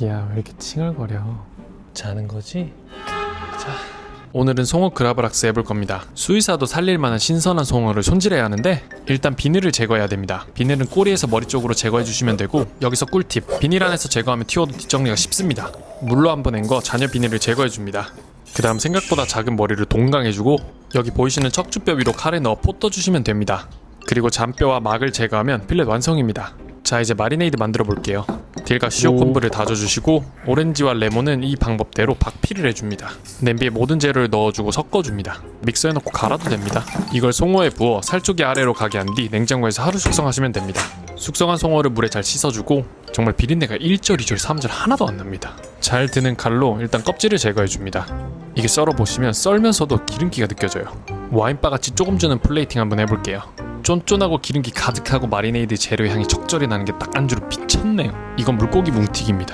자기야 왜 이렇게 칭얼거려? 자는 거지? 자 오늘은 송어 그라브락스 해볼 겁니다. 수의사도 살릴 만한 신선한 송어를 손질해야 하는데 일단 비늘을 제거해야 됩니다. 비늘은 꼬리에서 머리 쪽으로 제거해 주시면 되고 여기서 꿀팁. 비닐 안에서 제거하면 튀어도 뒷정리가 쉽습니다. 물로 한번 헹궈 잔여 비닐을 제거해 줍니다. 그 다음 생각보다 작은 머리를 동강해주고 여기 보이시는 척추뼈 위로 칼에 넣어 포 떠주시면 됩니다. 그리고 잔뼈와 막을 제거하면 필렛 완성입니다. 자 이제 마리네이드 만들어 볼게요 딜과 시오 콤브를 다져주시고 오렌지와 레몬은 이 방법대로 박피를 해줍니다. 냄비에 모든 재료를 넣어주고 섞어줍니다. 믹서에 넣고 갈아도 됩니다. 이걸 송어에 부어 살쪽이 아래로 가게 한 뒤 냉장고에서 하루 숙성하시면 됩니다. 숙성한 송어를 물에 잘 씻어주고 정말 비린내가 1절, 2절, 3절 하나도 안 납니다. 잘 드는 칼로 일단 껍질을 제거해줍니다. 이게 썰어보시면 썰면서도 기름기가 느껴져요. 와인바같이 조금 주는 플레이팅 한번 해볼게요 쫀쫀하고 기름기 가득하고 마리네이드 재료 향이 적절히 나는 게 딱 안주로 미쳤네요. 이건 물고기 뭉튀기입니다